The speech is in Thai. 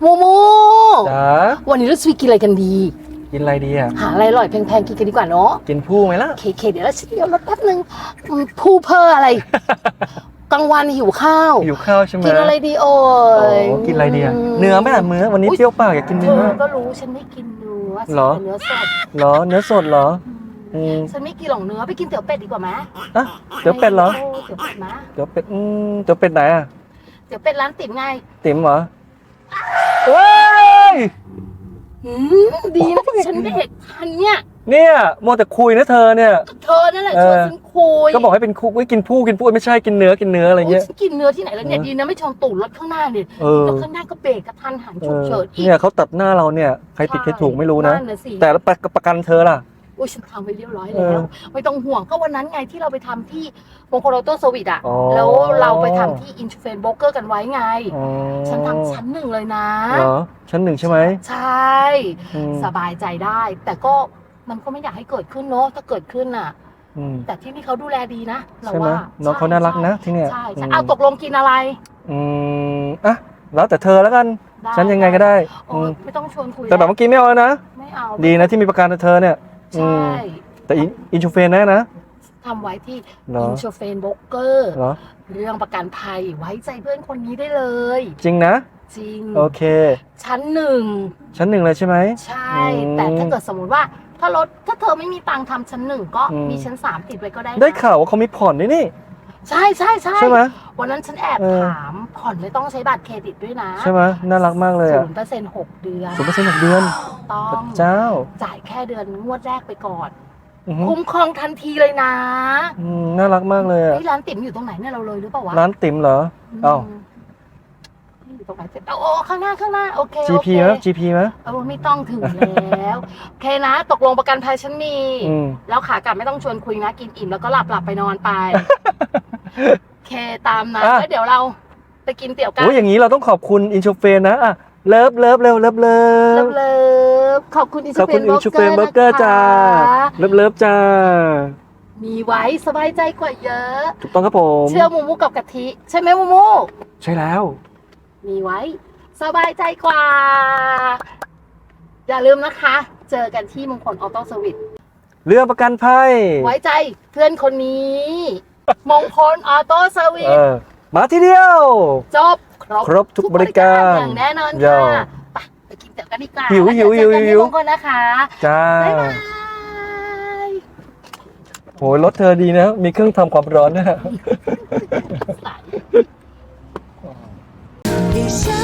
โมโมจ๋าวันนี้เราจะไปกินอะไรกันดี กินอะไรดีอะ หาอะไรอร่อยแพงๆกินกันดีกว่าเนาะ กินผู้ไหมล่ะ เคเคเดี๋ยวเราเดี๋ยวรถแป๊บนึงอืมผู้เพออะไร กลางวันหิวข้าว หิวข้าวใช่ไหมกินอะไรดีโอ้โอ้ยกินอะไรดีอะ เนื้อไหมล่ะเนื้อวันนี้เปรี้ยวปากอยากกินเธเนื้ออก็รู้ฉันไม่กินเนื้อเหรอฉันกินเนื้อสดเหรอเนื้อสดเหรออืมฉันไม่กินหรอกเนื้อไปกินเตี๋ยวเป็ดดีกว่าไหมอะเดี๋ยวเป็ดเหรอโเตี๋ยวเป็ดนะเดี๋ยวเป็ดอืมเดี๋ยวเป็ดไหนอะ เตี๋ยวเป็ดร้านติ๋มไง ติ๋มเหรอ เว้ยอืมดีนะที่ฉันเด็กทันเนี่ยเนี่ยมัวแต่คุยนะเธอเนี่ย เธอนั่นแหละเอชอวนฉันคุยก็บอกให้เป็นคุกไว้กินผู้กินผู้ไม่ใช่กินเนื้อกินเนื้ออะไรเงี้ย โฉันกินเนื้อที่ไหนแล้วเนี่ยเออดีนะไม่ชนตูดรถข้างหน้าเนี่ยเออ รถข้างหน้าก็เบรกกระทันหันเอฉุกอเฉินอีกเนี่ยเขาตัดหน้าเราเนี่ยใครผิดใครถูกไม่รู้นะน่ะสิแต่แล้วประประกันเธอล่ะ โอ้ยฉันทำไปเรียบร้อยเอแล้อวไม่ต้องห่วงก็วันนั้นไงที่เราไปทำที่มงคลออโต้สวิตอะอ๋อแล้วเราไปทำที่อินชูเฟนโบรกเกอร์กันไว้ไงอ๋อฉันทำชั้นหนึ่งเลยนะเหรอชั้นหนึ่งใช่ไหมใช่อืมสบายใจได้ แต่ก็มันก็ไม่อยากให้เกิดขึ้นเนาะถ้าเกิดขึ้นน่ะอืมแต่ที่นี่เขาดูแลดีนะเราใช่ไหมว่าน้องเขาน่ารักนะที่เนี่ยใช่อืใช่มเอาตกลงกินอะไร อืมอะแล้วแต่เธอแล้วกันได้ฉันยังไงก็ได้โอ้อืยมไม่ต้องชวนคุยแต่แบบเมื่อกี้ไม่เอาแล้วนะไม่เอาดีนะที่มีประกันเธอเนี่ยอื ใช่มแต่อินอินชูเฟนแน่นะทำไว้ที่เหรอ อินชูเฟนโบรกเกอร์เหรอ เรื่องประกันภัยไว้ใจเพื่อนคนนี้ได้เลย จริงนะ จริง โอเค ชั้นหนึ่ง ชั้นหนึ่งเลยใช่ไหม ใช่ อืมแต่ถ้าเกิดสมมติว่า ถ้ารถถ้าเธอไม่มีตังค์ทำชั้นหนึ่งก็อืม มีชั้นสามติดไว้ก็ได้นะได้ข่าวว่าเขามีผ่อนด้วยนี่ ใช่ใช่ใช่ ใช่ไหม วันนั้นฉันแอบเออ ถามผ่อนไม่ต้องใช้บัตรเครดิตด้วยนะใช่ไหมน่ารักมากเลยศูอะนย์เปอร์เซ็นต์หกเดือนศูนย์เปอร์เซ็นต์หกเดือน ต้อพระงเจ้า จ่ายแค่เดือนงวดแรกไปก่อน อือหือคุ้มครองทันทีเลยนะอืมน่ารักมากเลยอะนี่ร้านติ๋มอยู่ตรงไหนเนี่ยเราเลยหรือเปล่าวะร้านติ๋มเหรอ เอ้ามอยู่ตรงไหนเสร็จโอ้ข้างหน้าข้างหน้าโอเคโอ GP เคไหม GP ไหมเออไม่ต้องถึงแล้ว โอเคนะ ตกลงประกันภัยฉันมี อืม แล้วขากลับไม่ต้องชวนคุยนะ กินอิ่มแล้วก็หลับหลับไปนอนไป โอเคตามนะอะ แล้วเดี๋ยวเราไปกินเตี๋ยวกันโอ้ยอย่างนี้เราต้องขอบคุณอินชูเฟนนะอะเลิฟเลิฟเร็วเลิฟเลิเลิฟ ฟเลิฟขอบคุณอินขอบคุณอินชูเฟนเบอร์เกอร์จ้าเลิฟเลิฟจ้า มีไว้สบายใจกว่าเยอะ ถูกต้องครับผม เชื่อมูมูกับกะทิ ใช่ไหมมูมู ใช่แล้ว มีไว้ สบายใจกว่า อย่าลืมนะคะ เจอกันที่มงคลออโต้สวิตเรื่องประกันภัย ไว้ใจเพื่อนคนนี้ มงคลออโต้สวิเอตอมาทีเดียว จบ ครบทุกบริการอย่างแน่นอนเดี๋ค่ะยว ไปกินเตี๋ยวกันดีกว่าหิวหิวหิวหิว ทุกคนนะคะจ้าบ๊ายบายโหยรถเธอดีนะ มีเครื่องทำความร้อนนะ สา